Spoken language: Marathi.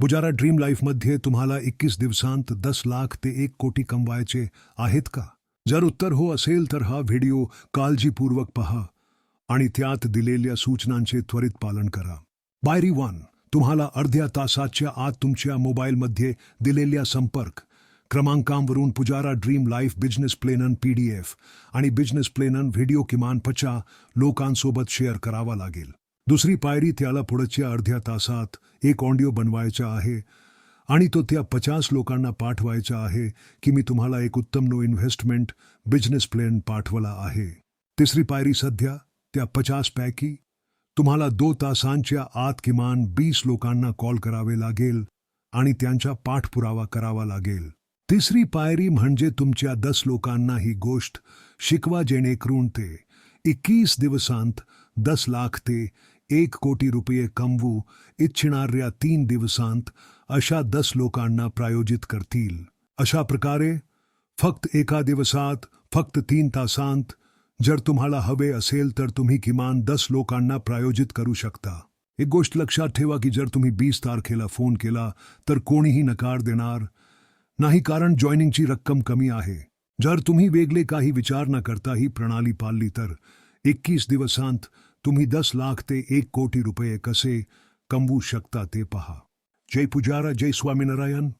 बुजारा ड्रीम लाईफमध्ये तुम्हाला एकवीस दिवसांत दस लाख ते एक कोटी कमवायचे आहेत का? जर उत्तर हो असेल तर हा व्हिडिओ काळजीपूर्वक पहा आणि त्यात दिलेल्या सूचनांचे त्वरित पालन करा. बायरी वन तुम्हाला अर्ध्या तासाच्या आत तुमच्या मोबाईलमध्ये दिलेल्या संपर्क क्रमांकांवरून पुजारा ड्रीम लाईफ बिझनेस प्लेनन पी डी एफ आणि बिझनेस प्लेनन व्हिडिओ किमान पचा लोकांसोबत शेअर करावा लागेल. दुसरी पायरी त्याला पुढच्या अर्ध्या तासात एक ऑडिओ बनवायचा आहे आणि तो त्या पचास लोकांना पाठवायचा आहे की मी तुम्हाला एक उत्तम नो इन्व्हेस्टमेंट बिझनेस प्लॅन पाठवला आहे. तिसरी पायरी सध्या त्या पचास पैकी तुम्हाला दो तासांच्या आत किमान बीस लोकांना कॉल करावे लागेल आणि त्यांचा पाठपुरावा करावा लागेल. तिसरी पायरी म्हणजे तुमच्या दस लोकांना ही गोष्ट शिकवा जेणेकरून ते एकवीस दिवसांत दस लाख ते एक कोटी रुपये कमवू इच्छिणाऱ्या तीन दिवसांत अशा दस लोकांना प्रायोजित करतील. अशा प्रकारे फक्त एका दिवसात, फक्त तीन तासांत, जर तुम्हाला हवे असेल तर तुम्ही किमान दस लोकांना प्रायोजित करू शकता. एक गोष्ट लक्षात ठेवा की जर तुम्ही बीस तारखेला फ़ोन केला, तर कोणीही नकार देणार नाही कारण जॉईनिंगची रक्कम कमी आहे. जर तुम्ही वेगळे काही विचार न करता ही प्रणाली पाळली तर, एकवीस दिवसांत तुम्ही दस लाख ते एक कोटी रुपये कसे कमवू शकता ते पहा. जय पुजारा, जय स्वामीनारायण